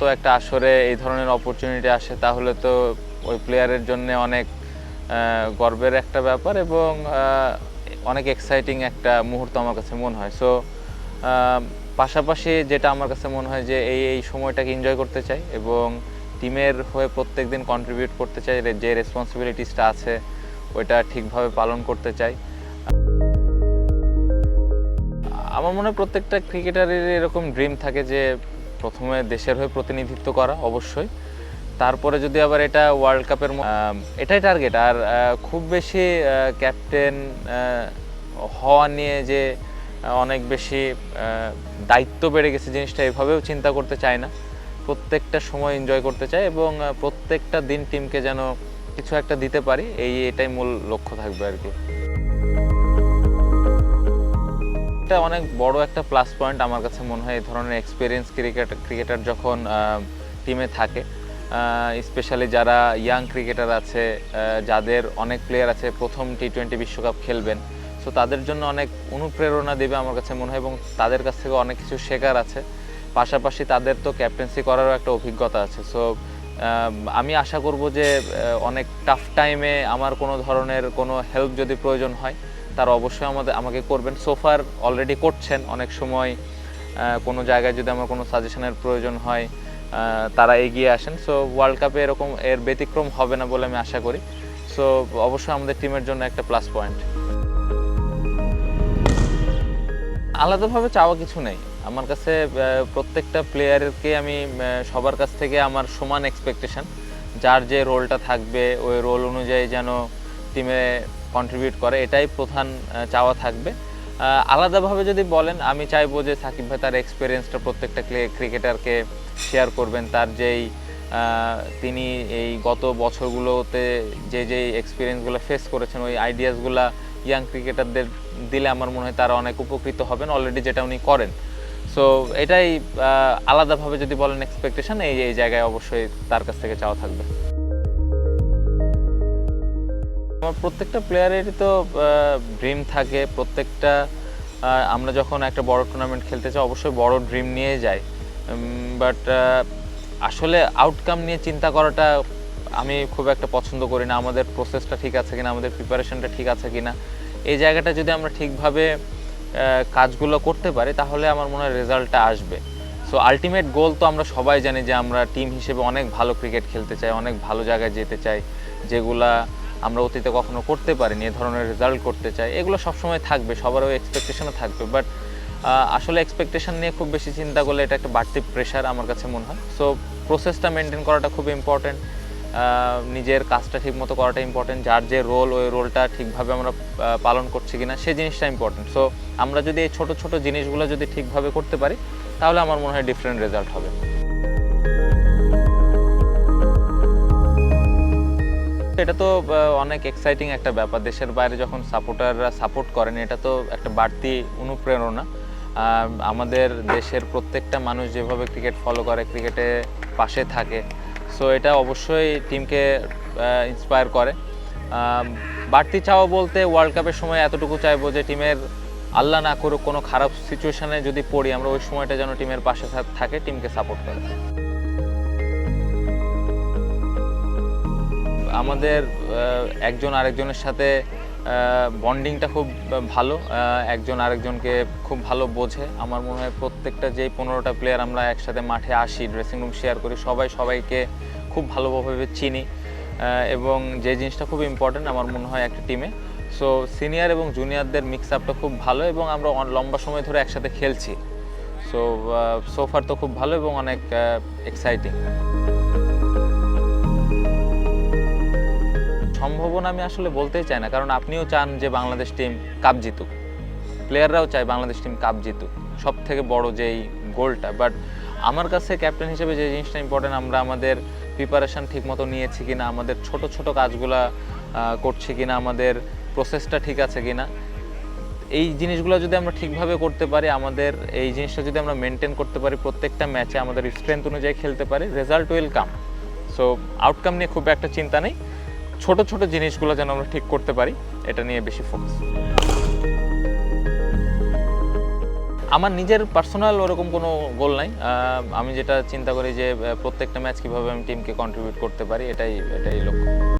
মতো একটা আসরে এই ধরনের অপরচুনিটি আসে, তাহলে তো ওই প্লেয়ারের জন্য অনেক গর্বের একটা ব্যাপার এবং অনেক এক্সাইটিং একটা মুহূর্ত আমার কাছে মনে হয়। সো পাশাপাশি যেটা আমার কাছে মনে হয় যে এই এই সময়টাকে এনজয় করতে চাই এবং টিমের হয়ে প্রত্যেক দিন কন্ট্রিবিউট করতে চাই যে রেসপন্সিবিলিটিসটা আছে, ওইটা ঠিকভাবে পালন করতে চাই। আমার মনে হয় প্রত্যেকটা ক্রিকেটারের এরকম ড্রিম থাকে যে প্রথমে দেশের হয়ে প্রতিনিধিত্ব করা, অবশ্যই। তারপরে যদি আবার এটা ওয়ার্ল্ড কাপের এটাই টার্গেট আর খুব বেশি ক্যাপ্টেন হওয়া নিয়ে যে অনেক বেশি দায়িত্ব বেড়ে গেছে জিনিসটা, এভাবেও চিন্তা করতে চায় না। প্রত্যেকটা সময় এনজয় করতে চাই এবং প্রত্যেকটা দিন টিমকে যেন কিছু একটা দিতে পারি, এই, এটাই মূল লক্ষ্য থাকবে আর কি। এটা অনেক বড় একটা প্লাস পয়েন্ট আমার কাছে মনে হয় এই ধরনের এক্সপিরিয়েন্স ক্রিকেট ক্রিকেটার যখন টিমে থাকে স্পেশালি যারা ইয়াং ক্রিকেটার আছে যাদের অনেক প্লেয়ার আছে, প্রথম টি টোয়েন্টি বিশ্বকাপ খেলবেন সো তাদের জন্য অনেক অনুপ্রেরণা দেবে আমার কাছে মনে হয় এবং তাদের কাছ থেকে অনেক কিছু শেখার আছে। পাশাপাশি তাদের তো ক্যাপ্টেন্সি করারও একটা অভিজ্ঞতা আছে সো আমি আশা করব যে অনেক টাফ টাইমে আমার কোনো ধরনের কোনো হেল্প যদি প্রয়োজন হয় তারা অবশ্যই আমাদের, আমাকে করবেন। সোফার অলরেডি করছেন। অনেক সময় কোনো জায়গায় যদি আমার কোনো সাজেশনের প্রয়োজন হয় তারা এগিয়ে আসেন। সো ওয়ার্ল্ড কাপে এরকম, এর ব্যতিক্রম হবে না বলে আমি আশা করি। সো অবশ্যই আমাদের টিমের জন্য একটা প্লাস পয়েন্ট আলাদাভাবে চাওয়া কিছু নেই। আমার কাছে প্রত্যেকটা প্লেয়ারকে আমি সবার কাছ থেকে আমার সমান এক্সপেকটেশন যার যে রোলটা থাকবে, ওই রোল অনুযায়ী যেন টিমে কন্ট্রিবিউট করে, এটাই প্রধান চাওয়া থাকবে। আলাদাভাবে যদি বলেন, আমি চাইব যে সাকিব ভাই তার এক্সপিরিয়েন্সটা প্রত্যেকটা ক্রিকেটারকে শেয়ার করবেন। তার যেই তিনি এই গত বছরগুলোতে যে যে এক্সপিরিয়েন্সগুলো ফেস করেছেন, ওই আইডিয়াসগুলো ইয়াং ক্রিকেটারদের দিলে আমার মনে হয় তারা অনেক উপকৃত হবেন। অলরেডি যেটা উনি করেন। সো এটাই আলাদাভাবে যদি বলেন এক্সপেকটেশন এই এই জায়গায় অবশ্যই তার কাছ থেকে চাওয়া থাকবে। আমার প্রত্যেকটা প্লেয়ারেরই তো ড্রিম থাকে। প্রত্যেকটা আমরা যখন একটা বড় টুর্নামেন্ট খেলতে চাই, অবশ্যই বড় ড্রিম নিয়ে যাই। বাট আসলে আউটকাম নিয়ে চিন্তা করাটা আমি খুব একটা পছন্দ করি না। আমাদের প্রসেসটা ঠিক আছে কিনা, আমাদের প্রিপারেশনটা ঠিক আছে কিনা, এই জায়গাটা যদি আমরা ঠিকভাবে কাজগুলো করতে পারি, তাহলে আমার মনে হয় রেজাল্টটা আসবে। সো আলটিমেট গোল তো আমরা সবাই জানি যে আমরা টিম হিসেবে অনেক ভালো ক্রিকেট খেলতে চাই, অনেক ভালো জায়গায় যেতে চাই, যেগুলা আমরা অতীতে কখনো করতে পারিনি, এ ধরনের রেজাল্ট করতে চাই, এগুলো সবসময় থাকবে সবারও এক্সপেকটেশনও থাকবে বাট আসলে এক্সপেকটেশন নিয়ে খুব বেশি চিন্তা করলে এটা একটা বাড়তি প্রেশার আমার কাছে মনে হয়। সো প্রসেসটা মেনটেন করাটা খুব ইম্পর্টেন্ট নিজের কাজটা ঠিকমতো করাটা ইম্পর্টেন্ট যার যে রোল ওই রোলটা ঠিকভাবে আমরা পালন করছি কিনা সেই জিনিসটা ইম্পর্টেন্ট সো আমরা যদি এই ছোটো ছোটো জিনিসগুলো যদি ঠিকভাবে করতে পারি, তাহলে আমার মনে হয় ডিফারেন্ট রেজাল্ট হবে। এটা তো অনেক এক্সাইটিং একটা ব্যাপার। দেশের বাইরে যখন সাপোর্টাররা সাপোর্ট করেন, এটা তো একটা বাড়তি অনুপ্রেরণা। আমাদের দেশের প্রত্যেকটা মানুষ যেভাবে ক্রিকেট ফলো করে ক্রিকেটে পাশে থাকে। সো এটা অবশ্যই টিমকে ইন্সপায়ার করে। বাড়তি চাওয়া বলতে ওয়ার্ল্ড কাপের সময় এতটুকু চাইব যে টিমের আল্লাহ না করুক, কোনো খারাপ সিচুয়েশানে যদি পড়ি, আমরা ওই সময়টা যেন টিমের পাশে থাকে টিমকে সাপোর্ট করে আমাদের একজন আরেকজনের সাথে বন্ডিংটা খুব ভালো একজন আরেকজনকে খুব ভালো বোঝে। আমার মনে হয় প্রত্যেকটা যেই পনেরোটা প্লেয়ার আমরা একসাথে মাঠে আসি ড্রেসিং রুম শেয়ার করি, সবাই সবাইকে খুব ভালোভাবে চিনি। এবং যে জিনিসটা খুব ইম্পর্টেন্ট আমার মনে হয় একটা টিমে সো সিনিয়র এবং জুনিয়রদের মিক্স আপটা খুব ভালো এবং আমরা লম্বা সময় ধরে একসাথে খেলছি। সো সোফার তো খুব ভালো এবং অনেক এক্সাইটিং সম্ভাবনা আমি আসলে বলতেই চাই না। কারণ আপনিও চান যে বাংলাদেশ টিম কাপ জিতুক। প্লেয়াররাও চায় বাংলাদেশ টিম কাপ জিতুক। সব থেকে বড় যেই গোলটা বাট আমার কাছে ক্যাপ্টেন হিসেবে যে জিনিসটা ইম্পর্টেন্ট আমরা আমাদের প্রিপারেশন ঠিকমতো নিয়েছি কিনা, আমাদের ছোট ছোট কাজগুলা করছি কিনা, আমাদের প্রসেসটা ঠিক আছে কিনা, এই জিনিসগুলো যদি আমরা ঠিকভাবে করতে পারি, আমাদের এই জিনিসটা যদি আমরা মেনটেন করতে পারি, প্রত্যেকটা ম্যাচে আমাদের স্ট্রেংথ অনুযায়ী খেলতে পারি result will come so outcome নিয়ে খুব একটা চিন্তা নেই। ছোট ছোট জিনিসগুলো যেন আমরা ঠিক করতে পারি, এটা নিয়ে বেশি ফোকাস আমার নিজের পার্সোনাল ওরকম কোনো গোল নাই। আমি যেটা চিন্তা করি যে প্রত্যেকটা ম্যাচ কীভাবে আমি টিমকে কন্ট্রিবিউট করতে পারি, এটাই এটাই লক্ষ্য।